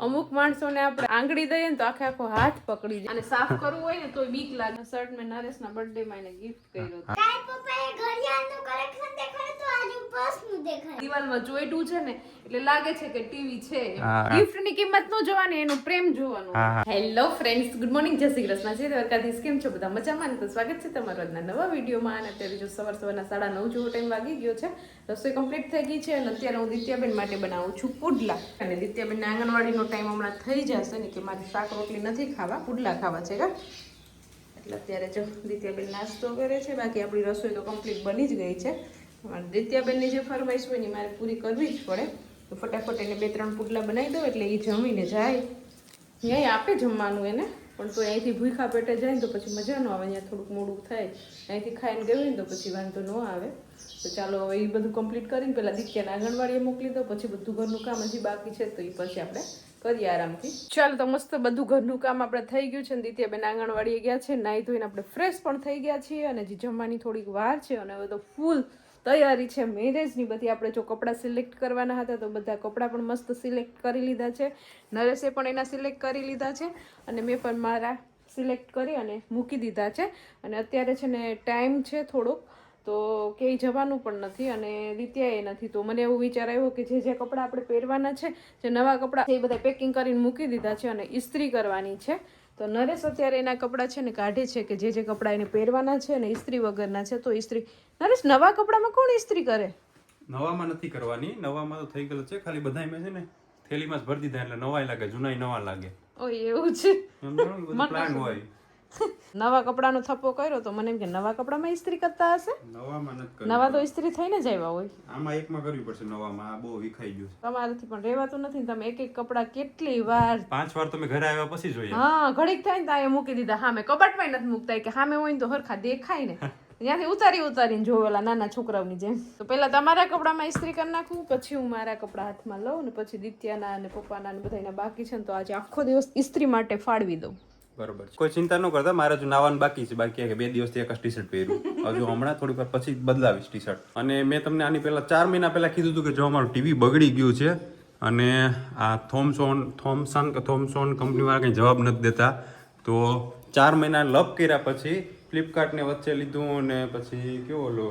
અમુક માણસોને આપણે આંગળી દઈએ ને તો આખે આખો હાથ પકડી જાય. અને સાફ કરવું હોય ને તો બીક લાગે. શર્ટ મેં નરેશના બર્થડે માં એને ગિફ્ટ કર્યો દિવાલમાં જોઈતું છે ને એટલે લાગે છે કે ટીવી છે. ગિફ્ટની કિંમત નો જોવાની એનું પ્રેમ જોવાનું. હેલો ફ્રેન્ડ્સ ગુડ મોર્નિંગ જય શ્રી કૃષ્ણ. છે દ્વારકાધીશ. કેમ છો બધા? મજામાં તો સ્વાગત છે તમારો આજના નવા વિડીયોમાં. અને અત્યારે જો સવાર સવારના સાડા નવ જેવો ટાઈમ વાગી ગયો છે. રસોઈ કમ્પ્લીટ થઈ ગઈ છે અને અત્યારે હું દિત્યાબેન માટે બનાવું છું પુડલા. અને દિત્યાબેનને આંગણવાડીનો ટાઈમ હમણાં થઈ જશે ને કે મારે શાક રોટલી નથી ખાવા પુડલા ખાવા છે કા? એટલે અત્યારે જો દિત્યાબેન નાસ્તો કરે છે. બાકી આપણી રસોઈ તો કમ્પ્લીટ બની જ ગઈ છે. દિત્યાબેનની જે ફરમાઈશ હોય ને મારે પૂરી કરવી જ પડે. તો ફટાફટ એને બે ત્રણ પુટલા બનાવી દઉં એટલે એ જમીને જાય. ત્યાંય આપે જમવાનું એને, પણ તો અહીંથી ભૂખા પેટે જાય ને તો પછી મજા ન આવે, અહીંયા થોડુંક મોડું થાય. અહીંથી ખાઈને ગયું ને તો પછી વાંધો ન આવે. તો ચાલો હવે એ બધું કમ્પ્લીટ કરીને પહેલાં દિત્યાને આંગણવાડીએ મોકલી દો પછી બધું ઘરનું કામ હજી બાકી છે તો એ પછી આપણે કરીએ આરામથી. ચાલો તો મસ્ત બધું ઘરનું કામ આપણે થઈ ગયું છે ને દિત્યાબેન આંગણવાડીએ ગયા છે, નાહી ધોઈને આપણે ફ્રેશ પણ થઈ ગયા છીએ અને હજી જમવાની થોડીક વાર છે અને હવે તો ફૂલ તૈયારી છે, મેરેજની બધી આપણે જો કપડાં સિલેક્ટ કરવાના હતા તો બધા કપડાં પણ મસ્ત સિલેક્ટ કરી લીધા છે. નરેશે પણ એના સિલેક્ટ કરી લીધા છે અને મેં પણ મારા સિલેક્ટ કરી અને મૂકી દીધા છે. અને અત્યારે છે ને ટાઈમ છે થોડોક, તો ક્યાંય જવાનું પણ નથી અને રીત્યાએ નથી. તો મને એવો વિચાર આવ્યો કે જે જે કપડાં આપણે પહેરવાના છે, જે નવા કપડાં એ બધા પેકિંગ કરીને મૂકી દીધા છે અને ઇસ્ત્રી કરવાની છે. તો નરેશ અત્યારે એના કપડાં છે ને કાઢે છે કે જે જે કપડાં એને પહેરવાના છે ને ઇસ્ત્રી વગરના છે તો ઇસ્ત્રી નરેશ નવા કપડામાં કોણ ઇસ્ત્રી કરે? નવામાં નથી કરવાની નવામાં તો થઈ ગયેલું છે ખાલી બધા મેં છે ને થેલીમાં જ ભરી દીધા એટલે નવાય લાગે જૂનાય નવા લાગે. ઓ એવું છે. પ્લાન હોય. નવા કપડાનો થપ્પો કર્યો તો મને એમ કે નવા કપડામાં ઇસ્ત્રી કરતા હશે? નવામાં નથી નવા તો ઇસ્ત્રી થઈને જ આવ્યા હોય. આમાં એકમાં કરવી પડશે નવામાં આ બહુ વિખાઈ ગયું છે. તમારાથી પણ રહેવાતું નથી તમે એક એક કપડા કેટલી વાર પાંચ વાર તમે ઘરે આવ્યા પછી જોઈએ. હા ઘડીક થાય ને ત્યાં મૂકી દીધા. હા મેં કબાટમાં નથી મૂકતા. કે સામે હોય ને તો હરખા દેખાય ને. ત્યાંથી ઉતારી ઉતારીને જોવેલા નાના છોકરાઓની જેમ. તો પહેલા તમારા કપડામાં ઇસ્ત્રી કરી નાખું પછી હું મારા કપડા હાથમાં લઉં ને પછી દિત્યાના અને પપ્પાના ને બધાના બાકી છે ને તો આજે આખો દિવસ ઇસ્ત્રી માટે ફાળવી દઉં. બરોબર છે. કોઈ ચિંતા ન કરતા, મારે હજુ નાવાનું બાકી છે. બાકી કે બે દિવસથી એક ટી શર્ટ પહેર્યું. હજુ હમણાં થોડીક વાર પછી બદલાવીશ ટી શર્ટ અને મેં તમને આની પહેલા ચાર મહિના પહેલાં કીધું હતું કે જો અમારું ટીવી બગડી ગયું છે અને આ થોમસોન થોમસન કે થોમસોન કંપનીવાળા કંઈ જવાબ નથી દેતા, તો ચાર મહિના લપ કર્યા પછી ફ્લિપકાર્ટને વચ્ચે લીધું અને પછી કેવો ઓલો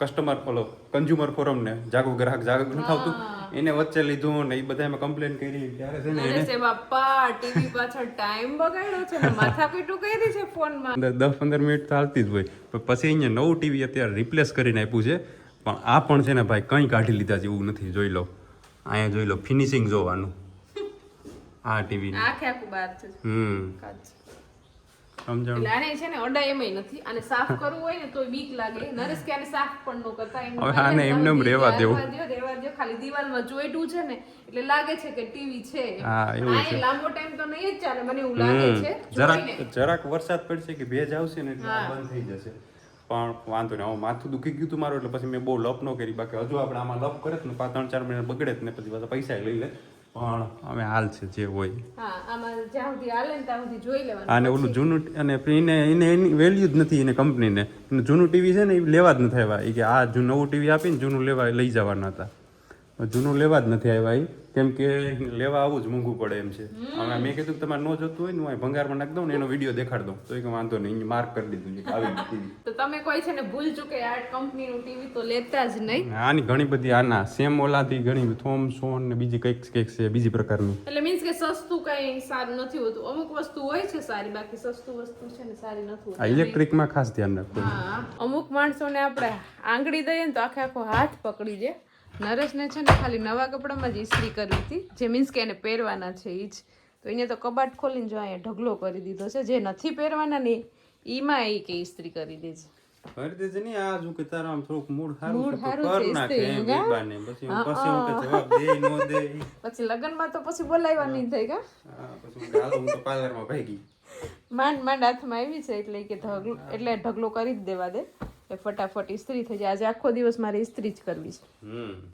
કસ્ટમર ઓલો કન્ઝ્યુમર ફોરમને જાગો ગ્રાહક જાગો નથી આવતું એને વચ્ચે લીધું ને એ બધા એમાં કમ્પ્લેન કરી ત્યારે છે ને નરેશે બાપા ટીવી પાછળ ટાઈમ બગાડ્યો છે ને માથા પીટું કરી છે ફોનમાં દસ પંદર મિનિટ તો હાલતી જ હોય. પણ પછી અહીંયા નવું ટીવી અત્યારે રિપ્લેસ કરીને આપ્યું છે. પણ આ પણ છે ને ભાઈ કંઈ કાઢી લીધા જેવું નથી જોઈ લો. અહીંયા જોઈ લો ફિનિશિંગ જોવાનું. આ ટીવી આખે આખું બાર છે. હમ. કાચ. સમજાણું. એટલે આને છે ને અડા એમાંય નથી. આને સાફ કરવું હોય ને તો બીક લાગે. નરેશ કે આને સાફ પણ ન કરતા. એમ હવે આને એમને એમ રહેવા દેવું. રહેવા દ્યો, ખાલી દિવાલમાં જોઈતું છે ને એટલે લાગે છે કે ટીવી છે. હા, એવું છે. લાંબો ટાઈમ તો નહીં જ ચાલે મને એવું લાગે છે. જરાક જરાક વરસાદ પડશે કે ભેજ આવશે ને એટલે બંધ થઈ જશે. પણ વાંધો નહીં. હવે માથું દુખી ગયું હતું મારું એટલે પછી મેં બહુ લપ ન કરી. બાકી હજુ આપણે આમાં લપ કરે ને પાંચ ત્રણ ચાર મહિના બગડે જ ને પછી પાછા પૈસા લઈ લે. પણ અમે હાલ છે જે હોય. અને ઓલું જૂનું અને એને એને એની વેલ્યુ જ નથી એને કંપનીને જૂનું ટીવી છે ને એ લેવા જ નથી આવ્યા. એ કે આ નવું ટીવી આપીને જૂનું લેવા લઈ જવાના હતા. જૂનું લેવા જ નથી આવ્યા એ કેમ કે લેવા આવું જ મોંઘું પડે એમ છે. હવે મેં કીધું કે તમારે ન જોતું હોય ને હું ભંગારમાં નાખી દઉં ને એનો વીડિયો દેખાડ દઉં. તો એ કે વાંધો નહીં માર્ક કરી દીધું છે આવી ટીવી તો તમે કોઈ છે ને ભૂલ ચૂકે આ કંપનીનું ટીવી તો લેતા જ નહીં? આની ઘણી બધી આના સેમ ઓલાથી ઘણી થોમ સોન ને બીજી કંઈક કંઈક છે બીજી પ્રકારની. એટલે મીન્સ કે સસ્તું કઈ સારું નથી હોતું. અમુક વસ્તુ હોય છે સારી બાકી સસ્તું વસ્તુ છે ને સારી નથી આ હોતી ઇલેક્ટ્રિકમાં ખાસ ધ્યાન રાખવું. અમુક માણસોને આપણે આંગળી દઈએ ને તો આખે આખો હાથ પકડી દે. નરેશને છે ને ખાલી નવા કપડામાં જ ઇસ્ત્રી કરી હતી. જે મીન્સ કે એને પહેરવાના છે એ જ. તો એને તો કબાટ ખોલીને જો અહીંયા ઢગલો કરી દીધો છે. જે નથી પહેરવાના ને એમાં એ કે ઇસ્ત્રી કરી દે છે. કરી દેજે નહીં આ જો કે તારા આમ થોડુંક મૂડ સારું મૂડ છે તો સારું કર નાખે એમ કા? પછી હું પછી હું કે જવાબ દે નો દે. પછી લગ્નમાં તો પછી બોલાવ્યા નહીં થાય કા? હા, પછી હું તો પાર્લરમાં ભાગી માંડ માંડ હાથમાં આવી છે એટલે કે ઢગલો એટલે ઢગલો કરી જ દેવા દે. એટલે ફટાફટ ઇસ્ત્રી થઈ જાય. આજે આખો દિવસ મારે ઇસ્ત્રી જ કરવી છે.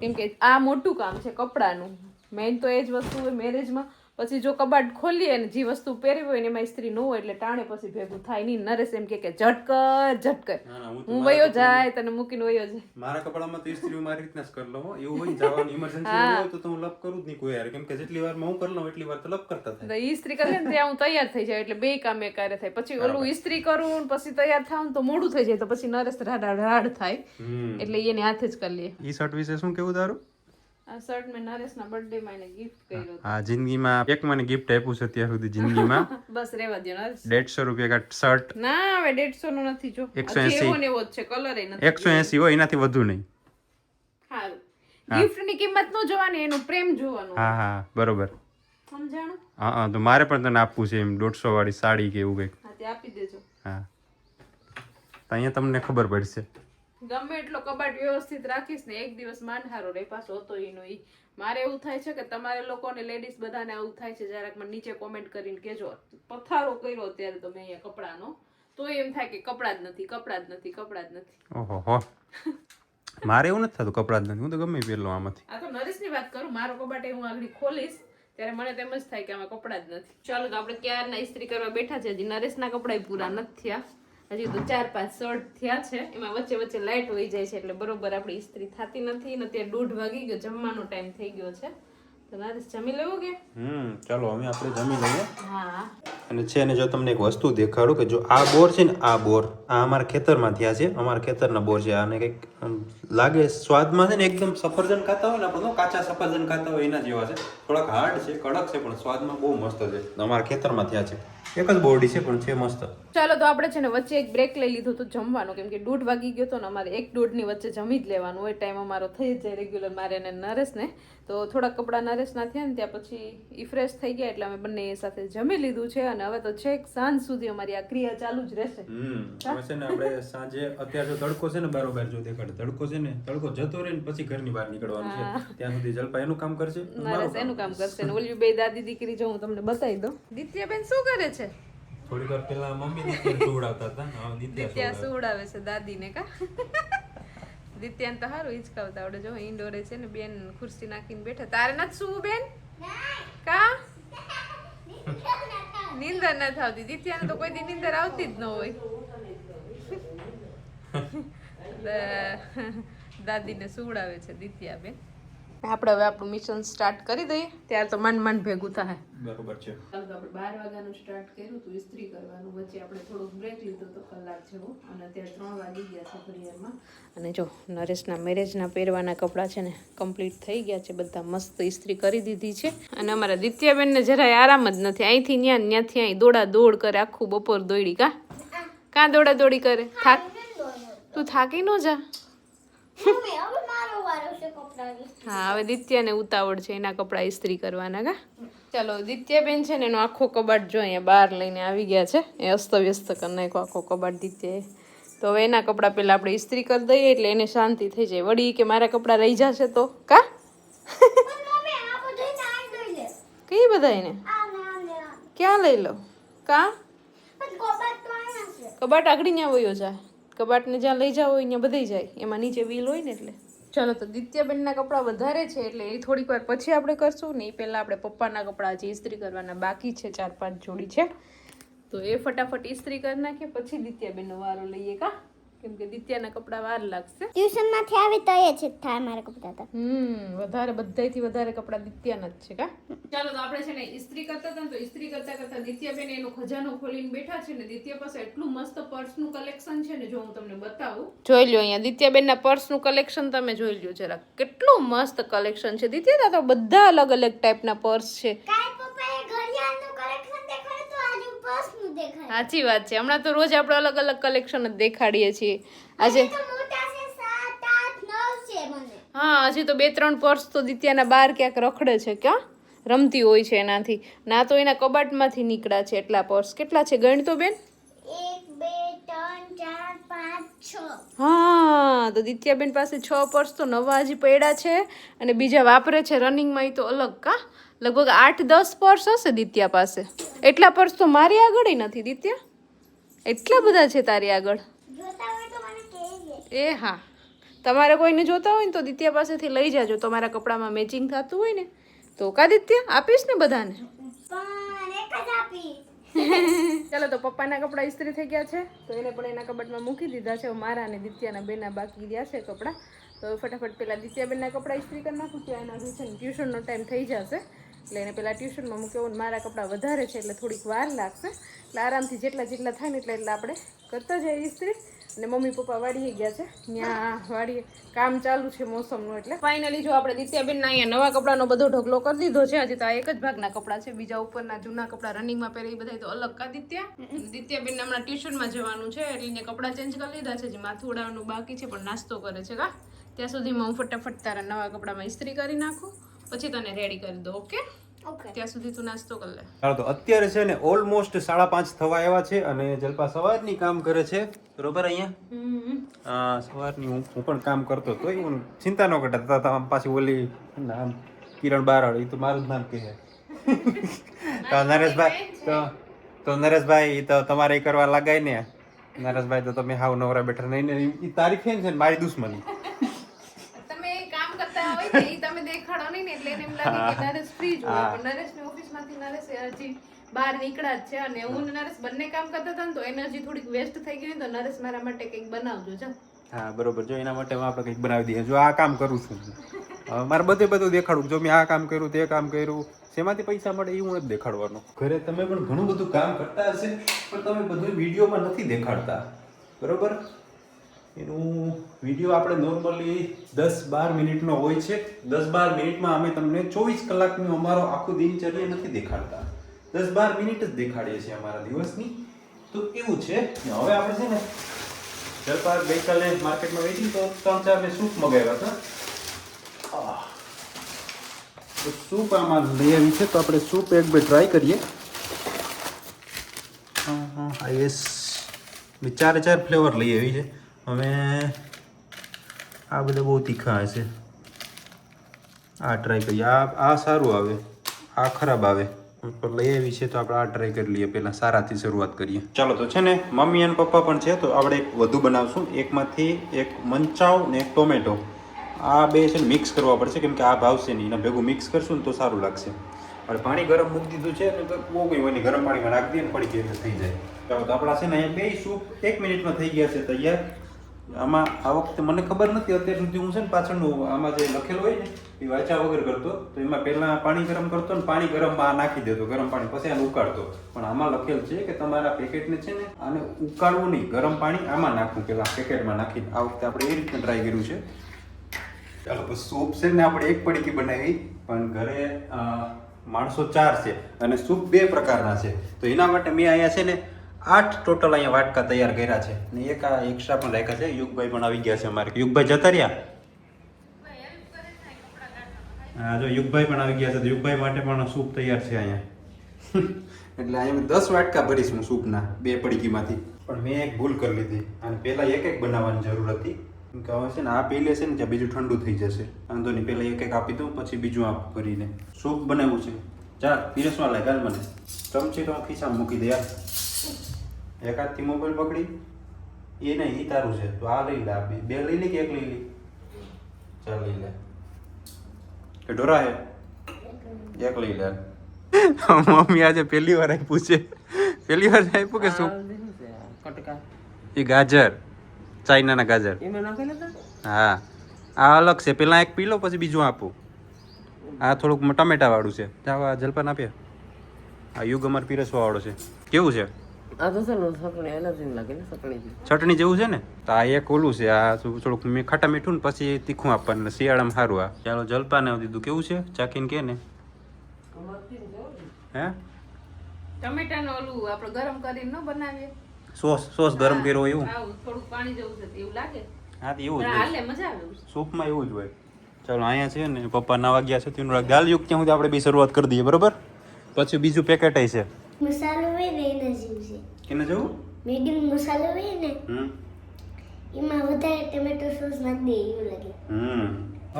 કેમ કે આ મોટું કામ છે કપડાનું. મેઇન તો એ જ વસ્તુ મેરેજમાં પછી જો કબાટ ખોલીએ ને જે વસ્તુ પહેરવી હોય ને એમાં ઇસ્ત્રી ન હોય એટલે ટાણે પછી ભેગું થાય નહીં. નરેશ એમ કે કે ઝટકર ઝટકર. ના, ના, હું વયો જાય તને મૂકીને વયો જાય. મારા કપડામાં તો ઇસ્ત્રી મારી રીતના જ કરી લઉં એવું હોય જવાનું ઇમરજન્સી હોય તો તો હું લપ કરું જ નહીં કોઈ યાર કેમ કે જેટલી વાર હું કરી લઉં એટલી વાર તો લપ કરતા થાય. ઇસ્ત્રી કરે ને ત્યાં હું તૈયાર થઈ જાય એટલે બે કામ એકારે થાય. પછી ઓલું ઇસ્ત્રી કરું પછી તૈયાર થાઉં ને તો મોડું થઈ જાય તો પછી નરેશ રાડ રાડ થાય. એટલે એને હાથે જ કરી લઈએ ઈ શર્ટ વિશે શું કેવું તારું? આ શર્ટ મેં નરેશના બર્થડે માં એને ગિફ્ટ કર્યો હતો. જિંદગીમાં એક મને ગિફ્ટ આપ્યું છે અત્યાર સુધી જિંદગીમાં. બસ રેવા દો નરેશ. દેડસો રૂપિયા કા શર્ટ ના હવે દેડસો નો નથી જો. 180. એવો ને એવો જ છે કલર નથી એકસો એસી હોય એનાથી વધુ નહીં. સારું ગિફ્ટની કિંમત નો જોવાની એનો પ્રેમ જોવાનો. હા હા બરોબર. સમજાણું? હા હા તો મારે પણ તને આપવું છે એમ દોઢસો વાળી સાડી કે એવું કંઈક. હા તે આપી દેજો. હા. તો અહીંયા તમને ખબર પડશે. ગમે એટલો કબાટ વ્યવસ્થિત રાખીશ ને એક દિવસ માનહારો રે પાછો હતો એનો ઈ. મારે એવું થાય છે કે તમારે લોકોને લેડીઝ બધાને આવું થાય છે જરાક મને નીચે કોમેન્ટ કરીને કેજો પથારો કર્યો ત્યારે તમે અહીંયા કપડાનો. તો એમ થાય કે કપડા જ નથી કપડા જ નથી કપડા જ નથી. ઓહો મારે એવું નથી થતું કપડાં જ નથી. હું તો ગમે પહેરલો આમાંથી. આ તો નરેશની વાત કરું મારો કબાટ એ હું આગળ ખોલીશ ત્યારે મને તેમ જ થાય કે આમાં કપડાં જ નથી. ચાલો તો આપણે ક્યારના ઇસ્ત્રી કરવા બેઠા છે હજી નરેશના કપડાં પૂરા નથી થયા. હજી તો ચાર પાંચ શર્ટ થયા છે. એમાં વચ્ચે વચ્ચે લાઇટ વહી જાય છે એટલે બરોબર આપણી ઇસ્ત્રી થતી નથી ને અત્યારે દોઢ વાગી ગયો જમવાનો ટાઈમ થઈ ગયો છે. તો નરેશ જમી લેવું કે? હમ ચાલો અમે આપણે જમી લઈએ. હા. અને છે ને જો તમને એક વસ્તુ દેખાડું કે જો આ બોર છે ને આ બોર આ અમારા ખેતરમાં થયા છે અમારા ખેતરના બોર છે આને કંઈક લાગે સ્વાદમાં છે ને એકદમ સફરજન ખાતા હોય ને આપણે કાચા સફરજન ખાતા હોય એના જેવા છે. થોડાક હાર્ડ છે કડક છે પણ સ્વાદમાં બહુ મસ્ત છે. અમારા ખેતરમાં થયા છે. એક જ બોરડી છે પણ છે મસ્ત. ચાલો તો આપણે છે ને વચ્ચે એક બ્રેક લઈ લીધું તો જમવાનું કેમ કે દોઢ વાગી ગયો તો ને અમારે એક દોઢની વચ્ચે જમી જ લેવાનું. હોય ટાઈમ અમારો થઈ જ જાય રેગ્યુલર મારે અને નરેશને. તો થોડાક કપડાં નરેશના થયા ને ત્યાં પછી એ ફ્રેશ થઈ ગયા એટલે અમે બંને એ સાથે જમી લીધું છે. અને હવે તો છેક સાંજ સુધી અમારી આ ક્રિયા ચાલુ જ રહેશે. હમ છે ને આપણે સાંજે અત્યારે તડકો છે ને બારોબાર જો દેખાડે. તડકો છે ને તડકો જતો રહે ને પછી ઘરની બહાર નીકળવાનું છે. ત્યાં સુધી જલપા એનું કામ કરશે? એનું કામ કરશે ને. ઓલી બે દાદી દીકરી જો હું તમને બતાવી દઉં. દિત્યાબેન શું કરે છે? થોડીક વાર પહેલા મમ્મી સુવડાવતા હતા હવે દિત્યા સુવડાવે છે દાદીને કા? દિત્યાને તો હારું હિંચકાવતા આવડે. જો ઇન્ડોરે છે ને બેન ખુરશી નાખીને બેઠા. તારે નથી સુવું બેન? કા? નીંદર ના આવતી. દિત્યાને તો કોઈ દી નીંદર આવતી જ ન હોય. દાદીને સુવડાવે છે દિત્યાબેન. આપણે હવે આપણું મિશન સ્ટાર્ટ કરી દઈએ. ત્યારે તો મન મન ભેગું થાય. બરોબર છે. તો આપણે બાર વાગ્યાનું સ્ટાર્ટ કર્યું હતું ઇસ્ત્રી કરવાનું. વચ્ચે આપણે થોડુંક બ્રેક લીધો તો કલાક જેવો. અને અત્યારે ત્રણ વાગી ગયા છે ફરિયારમાં અને જો નરેશના મેરેજના પહેરવાના કપડાં છે ને કમ્પ્લીટ થઈ ગયા છે. બધા મસ્ત ઇસ્ત્રી કરી દીધી છે. અને અમારા દિત્યાબેનને જરાય આરામ જ નથી. અહીંથી ત્યાં ત્યાંથી અહીં દોડા દોડ કરે આખું બપોર દોડી કા? કાં દોડા દોડી કરે? થાક? તું થાકી ન જા. હા હવે દિત્ય ને. દિત્યાને ઉતાવળ છે એના કપડાં ઇસ્ત્રી કરવાના કા? ચાલો દિત્યાબેન છે ને એનો આખો કબાટ જો અહીંયા બહાર લઈને આવી ગયા છે. એ અસ્તવ્યસ્ત કરી નાખ્યો આખો કબાટ દિત્યાએ. તો હવે એના કપડાં પેલા આપણે ઇસ્ત્રી કરી દઈએ એટલે એને શાંતિ થઈ જાય. વળી કે મારા કપડાં રહી જશે તો કા? કઈ બધા એને ક્યાં લઈ લો? કા? કબાટ આગળ ત્યાં વયો જાય. કબાટને જ્યાં લઈ જાઓ હોય ત્યાં બધે જાય. એમાં નીચે વ્હીલ હોય ને એટલે. ચાલો તો દિત્યાબેનના કપડાં વધારે છે એટલે એ થોડીક વાર પછી આપણે કરશું ને એ પહેલાં આપણે પપ્પાના કપડાં હજી ઇસ્ત્રી કરવાના બાકી છે, ચાર પાંચ જોડી છે. તો એ ફટાફટ ઇસ્ત્રી કરી નાખીએ, પછી દિત્યાબેનનો વારો લઈએ કા? કેમ કે દિત્યાના કપડા વાર લાગશે. ટ્યુશનમાંથી આવી તો એ છે થાય મારા કપડા તો. હમ વધારે બધાયથી વધારે કપડા દિત્યાના જ છે કા? ચાલો તો આપણે છે ને ઇસ્ત્રી કરતા હતા ને તો ઇસ્ત્રી કરતા કરતા દિત્યાબેન એનો ખજાનો ખોલીને બેઠા છે ને દિત્યા પાસે એટલું મસ્ત પર્સનું કલેક્શન છે ને જો હું તમને બતાવું. જોઈ લ્યો અહીંયા દિત્યાબેનના પર્સનું કલેક્શન તમે જોઈ લ્યો જરા કેટલું મસ્ત કલેક્શન છે. દિત્યા તો બધા અલગ અલગ ટાઈપના પર્સ છે. કાલ પપ્પાએ ઘડિયાળનું કલેક્શન દેખાડ્યું તો આજે પર્સનું દેખાડ્યું સાચી વાત છે. હમણાં તો રોજ આપણે અલગ અલગ કલેક્શન જ દેખાડીએ છીએ. આજે હા હજી તો બે ત્રણ પર્સ તો દિત્યાના બાર ક્યાંક રખડે છે ક્યાં? રમતી હોય છે એનાથી. ના તો એના કબાટમાંથી નીકળ્યા છે એટલા પર્સ. કેટલા છે? ગણ તો બેન એક બે ત્રણ ચાર પાંચ છ હા તો દિત્યાબેન પાસે છ પર્સ તો નવા હજી પડ્યા છે અને બીજા વાપરે છે રનિંગમાં એ તો અલગ કા? લગભગ આઠ દસ પર્સ હશે દિત્યા પાસે. એટલા પર્સ તો મારી આગળ નથી દિત્યા. એટલા બધા છે તારી આગળ. એ હા. તમારે કોઈને જોતા હોય ને તો દિત્યા પાસેથી લઈ જાજો. તમારા કપડામાં મેચિંગ થતું હોય ને. તો કા દિત્યા આપીશ ને બધાને? આપીશ. ચાલો તો પપ્પાના કપડાં ઇસ્ત્રી થઈ ગયા છે. તો એને પણ એના કબટમાં મૂકી દીધા છે. મારા અને દિત્યાના બેના બાકી રહ્યા છે કપડાં. તો ફટાફટ પહેલાં દિત્યાબેનના કપડાં ઇસ્ત્રી કરી નાખું. ત્યાં એના ટ્યુશન ટ્યુશનનો ટાઈમ થઈ જશે. એટલે એને પહેલાં ટ્યુશનમાં મૂક્યો મારા કપડાં વધારે છે એટલે થોડીક વાર લાગશે. એટલે આરામથી જેટલા જેટલા થાય ને એટલા એટલા આપણે કરતા જઈએ ઇસ્ત્રી. અને મમ્મી પપ્પા વાડીએ ગયા છે. ત્યાં વાડીએ કામ ચાલુ છે મોસમનું એટલે. ફાઇનલી જો આપણે દિત્યાબેનના અહીંયા નવા કપડાનો બધો ઢગલો કરી દીધો છે હજી તો આ એક જ ભાગના કપડાં છે. બીજા ઉપરના જૂના કપડાં રનિંગમાં પહેરે બધા તો અલગ કા દિત્યા? દિત્યાબેન હમણાં ટ્યુશનમાં જવાનું છે એટલે એને કપડાં ચેન્જ કરી લીધા છે જે માથું ઉડાવવાનું બાકી છે પણ નાસ્તો કરે છે કા? ત્યાં સુધીમાં હું ફટાફટ તારા નવા કપડામાં ઇસ્ત્રી કરી નાખું પછી તને રેડી કરી દો ઓકે ઓકે? ત્યાં સુધી તું નાસ્તો કરી લે. ચાલો તો અત્યારે છે ને ઓલમોસ્ટ સાડા પાંચ થવા આવ્યા છે અને જલપા સવારની કામ કરે છે. બરોબર અહીંયા? હા સવારની હું હું પણ કામ કરતો તો હું ચિંતા ન કરતા તમામ પાછી ઓલી નામ કિરણ બારડ એ તો મારું જ નામ કહે તો નરેશભાઈ તો તો નરેશભાઈ તો તમારે કરવા લગાય ને. નરેશભાઈ તો તમે હાવ નવરા બેઠા નહીં ને. એ તારી છે ને મારી દુશ્મની તમે કામ કરતા હોય ને ઈ તમે દેખાડો નહીં ને એટલે એને એમ લાગે કે નરેશ ફ્રી જ હોય પણ નરેશની ઓફિસમાંથી નરેશ હજી બહાર નીકળ્યા જ છે અને હું નરેશ બંને કામ કરતા હતા ને તો એનર્જી થોડીક વેસ્ટ થઈ ગઈ તો નરેશ મારા માટે કંઈક બનાવજો જો હા બરોબર. જો એના માટે હું આપણે કંઈક બનાવી દઈએ. જો આ કામ કરું છું મારે બધે બધું દેખાડું જો મેં આ કામ કર્યું તે કામ કર્યું શેમાંથી પૈસા મળે એ હું નથી દેખાડવાનું. ઘરે તમે પણ ઘણું બધું કામ કરતા હશે પણ તમે બધું વિડીયોમાં નથી દેખાડતા. બરોબર? એનું વીડિયો આપણે નોર્મલી દસ બાર મિનિટનો હોય છે. દસ બાર મિનિટમાં અમે તમને ચોવીસ કલાકનું અમારો આખું દિનચર્યા નથી દેખાડતા. દસ બાર મિનિટ જ દેખાડીએ છીએ અમારા દિવસની. તો એવું છે હવે આપણે છે ને જલપાર ગઈકાલે માર્કેટમાં વેચી તો ત્રણ ચાર મેં સૂપ મગાવ્યા હતા. તો સૂપ આમાં લઈ આવી છે, તો આપણે સૂપ એક બે ટ્રાય કરીએ. હા હા. યસ ચાર ચાર ફ્લેવર લઈ આવી છે. હવે આ બધા બહુ તીખા હશે. આ ટ્રાય કરીએ. આ આ સારું આવે. આ ખરાબ આવે. પણ લઈ આવી છે તો આપણે આ ટ્રાય કરી લઈએ પહેલાં સારાથી શરૂઆત કરીએ. ચાલો તો છે ને, મમ્મી અને પપ્પા પણ છે તો આપણે એક વધુ બનાવશું. એકમાંથી એક મંચાવ ને એક ટોમેટો. આ બે છે ને મિક્સ કરવા પડશે કેમ કે આ ભાવશે નહીં. એના ભેગું મિક્સ કરશું ને તો સારું લાગશે. હવે પાણી ગરમ મૂકી દીધું છે ને બહુ કંઈ હોય ગરમ પાણીમાં નાખી દઈએ ને પડી એટલે થઈ જાય. ચાલો તો આપણા છે ને અહીંયા બે સૂપ એક મિનિટમાં થઈ ગયા છે તૈયાર. આમાં આ વખતે મને ખબર નથી, અત્યાર સુધી હું છે ને પાછળનું આમાં જે લખેલું હોય ને, એ વાંચા વગર કરતો. તો એમાં પહેલાં પાણી ગરમ કરતો ને પાણી ગરમમાં નાખી દેતો, ગરમ પાણી. પછી આને ઉકાળતો. પણ આમાં લખેલ છે કે તમારા પેકેટને છે ને, આને ઉકાળવું નહીં, ગરમ પાણી આમાં નાખવું પહેલાં પેકેટમાં નાખીને. આ વખતે આપણે એ રીતના ટ્રાય કર્યું છે. ચાલો સૂપ છે ને આપણે એક પડીકી બનાવી, પણ ઘરે માણસો ચાર છે અને સૂપ બે પ્રકારના છે. તો એના માટે મેં અહીંયા છે ને આઠ ટોટલ અહીંયા વાટકા તૈયાર કર્યા છે. ને એક આ એક્સ્ટ્રા પણ રાખ્યા છે. યુગભાઈ પણ આવી ગયા છે અમારે. યુગભાઈ જતા રહ્યા? હા, જો યુગભાઈ પણ આવી ગયા છે. તો યુગભાઈ માટે પણ સૂપ તૈયાર છે અહીંયા. એટલે અહીંયા દસ વાટકા ભરીશ હું સૂપના, બે પડીકીમાંથી. પણ મેં એક ભૂલ કરી લીધી. અને પહેલાં એક એક બનાવવાની જરૂર હતી. કે હવે છે ને આ પી લેશે ને ત્યાં બીજું ઠંડુ થઈ જશે. વાંધો નહીં, પહેલાં એક એક આપી દઉં, પછી બીજું આપ કરીને સૂપ બનાવ્યું છે. ચાલ, પીરસવા લાગ હાલ મને. ચમચી તો ખિસ્સામાં મૂકી દે યાર. એક હાથથી મોબાઈલ પકડી એ નહીં એ તારું છે. તો આ લઈ લે આ બે લઈ લે કે એક લઈ લે? ચાલ લઈ લે. કે ઢોરા હે? એક લઈ લે. મમ્મી આજે પહેલી વાર આપ્યું છે. પહેલી વાર આપ્યું કે શું? કટકા. એ ગાજર ચાઇનાના ગાજર. એમાં નાખેલા હતા હા. આ અલગ છે. પેલા એક પીલો પછી બીજું આપું. આ થોડુંક ટમેટા વાળું છે. જાવા જલપાન આપીએ આ યુગ અમાર પીરસવા વાળો છે. કેવું છે? આ તો લાગે ને ચટણી જેવું છે ને? તો આ એક ઓલું છે આ થોડુંક મી- ખાટા મીઠું ને પછી તીખું આપવાનું ને શિયાળામાં સારું આ. ચાલો જલપાને દીધું. કેવું છે? ચાખીને કે ને? હે? ટમેટાનું ઓલું આપણે ગરમ કરીને ન બનાવીએ. સોસ સોસ ગરમ કર્યો હોય એવું? આવું પાણી જેવું છે એવું લાગે. હા તો એવું જ હોય. હાલે મજા આવે સૂપમાં એવું જ હોય. ચાલો અહીંયા છે ને પપ્પા નવા ગયા છે તેનું ગાલયુગ ત્યાં સુધી આપણે બી શરૂઆત કરી દઈએ બરોબર? પછી બીજું પેકેટ છે. મસાલો હોય ને એના જેવું છે કેને જવું મીડિયમ મસાલો હોય ને હમ એમાં વધારે ટમેટો સોસ નાખ દે એવું લાગે હમ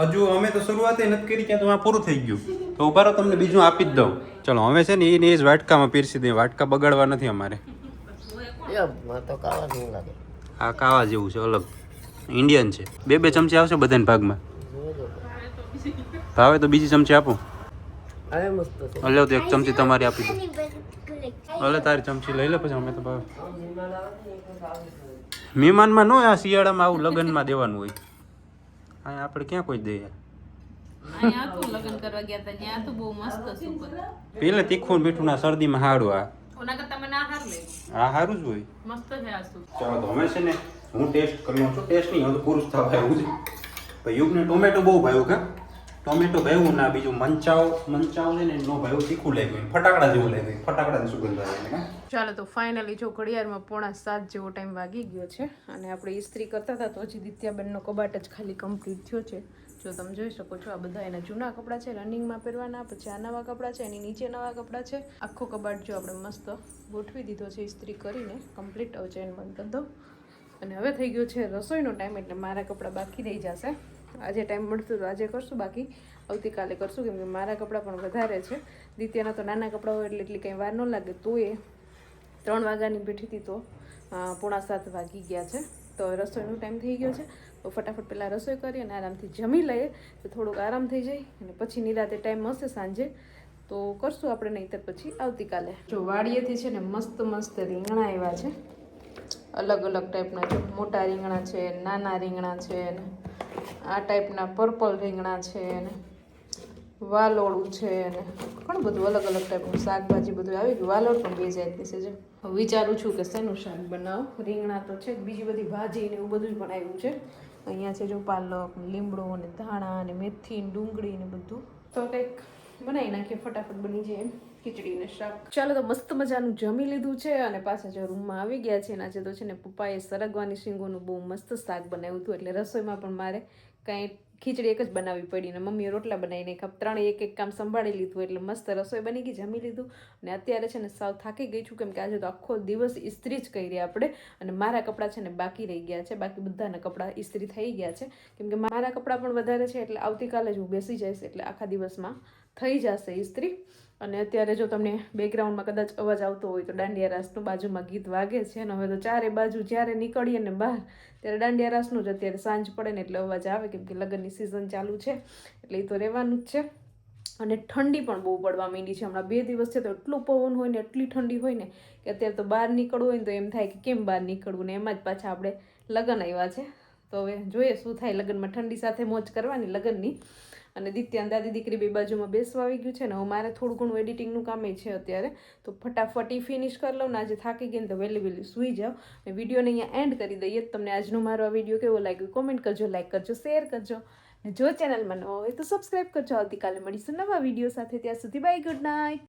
હજુ અમે તો શરૂઆત નથી કરી ક્યાં તો આ પૂરું થઈ ગયું તો ઊભા રહો તમને બીજું આપી જ દઉં ચલો હવે છે ને એને એ જ વાટકામાં પીરસી દઈએ વાટકા બગાડવા નથી અમારે એ કાવા જેવું આ કાવા જેવું છે અલગ ઇન્ડિયન છે બે બે ચમચી આવશે બધાના ભાગમાં ભાવે તો બીજી ચમચી આપો અલ્યો તો એક ચમચી તમારી આપી દો અલે તારી ચમચી લઈ લે પછી અમે તો ભાઈ મહેમાનમાં ન આ શિયાળામાં આવું લગ્નમાં દેવાનું હોય. અહીંયા આપણે ક્યાં કોઈ દે? યાર અહીંયા તો લગ્ન કરવા ગયા હતા ત્યાં તો બહુ મસ્ત સુપર પેલે તીખું ને મીઠું ના શરદીમાં હાડું આ. હા સારું જ હોય. ચાલો તો અમે છે ને હું ટેસ્ટ કરી છું. ટેસ્ટ નહીં હવે પુરુષ થવા આવ્યું છે. યુગને ટોમેટો બહુ ભાવ્યું કા? ટોમેટો ભાવ્યું ના બીજું મંચાવ મંચાવ છે ને નો ભાવ્યું તીખું લાગ્યું ફટાકડા જેવું લાગ્યું ફટાકડાની સુગંધ આવે ચાલો તો ફાઇનલી જો ઘડિયાળમાં પોણા સાત જેવો ટાઈમ વાગી ગયો છે અને આપણે ઇસ્ત્રી કરતા હતા તો હજી દિત્યાબેનનો કબાટ જ ખાલી કમ્પ્લીટ થયો છે. જો તમે જોઈ શકો છો, આ બધા એના જૂના કપડાં છે રનિંગમાં પહેરવાના, પછી આ નવા કપડાં છે, એની નીચે નવા કપડાં છે. આખો કબાટ જો આપણે મસ્ત ગોઠવી દીધો છે, ઇસ્ત્રી કરીને કમ્પ્લીટ હવે ચેન બંધ કરી અને હવે થઈ ગયો છે રસોઈનો ટાઈમ એટલે મારા કપડાં બાકી રહી જશે. આજે ટાઈમ મળતો તો આજે કરશું, બાકી આવતીકાલે કરશું, કેમ કે મારા કપડાં પણ વધારે છે. દિત્યાના તો નાના કપડાં હોય એટલે એટલી કંઈ વાર ન લાગે તો એ ત્રણ વાગ્યાની બેઠી હતી તો પોણા સાત વાગી ગયા છે. તો રસોઈનો ટાઈમ થઈ ગયો છે. તો ફટાફટ પહેલાં રસોઈ કરી અને આરામથી જમી લઈએ, તો થોડુંક આરામ થઈ જાય અને પછી નિરાતે ટાઈમ મળશે સાંજે. તો કરશું આપણે નહીંતર પછી આવતીકાલે. જો વાડીએથી છે ને મસ્ત મસ્ત રીંગણા આવ્યા છે. અલગ અલગ ટાઈપના છે મોટા રીંગણા છે, નાના રીંગણા છે આ ટાઈપના પર્પલ રીંગણા છે ને વાલોળું છે ને ઘણું બધું અલગ અલગ ટાઈપનું શાકભાજી બધું આવી ગયું. વાલોળ પણ બે જાતની છે જે. વિચારું છું કે શેનું શાક બનાવું? રીંગણા તો છે જ, બીજી બધી ભાજી ને એવું બધું પણ આવ્યું છે. અહીંયા છે જો પાલક લીમડો અને ધાણા ને મેથી ડુંગળી ને બધું. તો કંઈક બનાવી નાખીએ ફટાફટ બની જાય એમ. ખીચડી ને શાક. ચાલો તો મસ્ત મજાનું જમી લીધું છે અને પાછા જો રૂમમાં આવી ગયા છે આજે તો છે ને પપ્પાએ સરગવાની શીંગોનું બહુ મસ્ત શાક બનાવ્યું હતું એટલે રસોઈમાં પણ મારે કાંઈ ખીચડી એક જ બનાવવી પડી ને મમ્મીએ રોટલા બનાવીને એક ત્રણે એક એક કામ સંભાળી લીધું એટલે મસ્ત રસોઈ બની ગઈ, જમી લીધું. અને અત્યારે છે ને સાવ થાકી ગઈ છું કેમ કે આજે તો આખો દિવસ ઇસ્ત્રી જ કરી આપણે અને મારા કપડાં છે ને બાકી રહી ગયા છે, બાકી બધાના કપડાં ઇસ્ત્રી થઈ ગયા છે. કેમ કે મારા કપડાં પણ વધારે છે એટલે આવતીકાલે જ હું બેસી જઈશ એટલે આખા દિવસમાં થઈ જશે ઇસ્ત્રી અને અત્યારે જો તમને બેકગ્રાઉન્ડમાં કદાચ અવાજ આવતો હોય તો દાંડિયા રાસનું બાજુમાં ગીત વાગે છે અને હવે તો ચારે બાજુ જ્યારે નીકળીએ ને બહાર, ત્યારે દાંડિયા રાસનું જ અત્યારે સાંજ પડે ને એટલે અવાજ આવે કેમ કે લગ્નની સિઝન ચાલુ છે, એટલે એ તો રહેવાનું જ છે. અને ઠંડી પણ બહુ પડવા માંડી છે. હમણાં બે દિવસ છે તો એટલું પવન હોય ને, એટલી ઠંડી હોય ને કે અત્યારે તો બહાર નીકળવું હોય ને તો એમ થાય કે કેમ બહાર નીકળવું ને, એમાં જ પાછા આપણે લગ્ન આવ્યા છે. તો હવે જોઈએ શું થાય લગ્નમાં ઠંડી સાથે મોજ કરવાની લગ્નની. અને દિત્યાન દાદી દીકરી બે બાજુમાં બેસવા આવી ગયું છે ને, હવે મારે થોડું ઘણું એડિટિંગનું કામ છે અત્યારે. તો ફટાફટ ઈ ફિનિશ કરી લઉં ને, આજે થાકી ગઈ ને તો વહેલી વહેલી સૂઈ જાઓ અને વિડીયોને અહીંયા એન્ડ કરી દઈએ. તમને આજનો મારો આ વીડિયો કેવો લાગ્યો કોમેન્ટ કરજો લાઇક કરજો શેર કરજો. અને જો ચેનલમાં ન હોય તો સબસ્ક્રાઈબ કરજો. આવતીકાલે મળીશું નવા વીડિયો સાથે. ત્યાં સુધી બાય ગુડ નાઇટ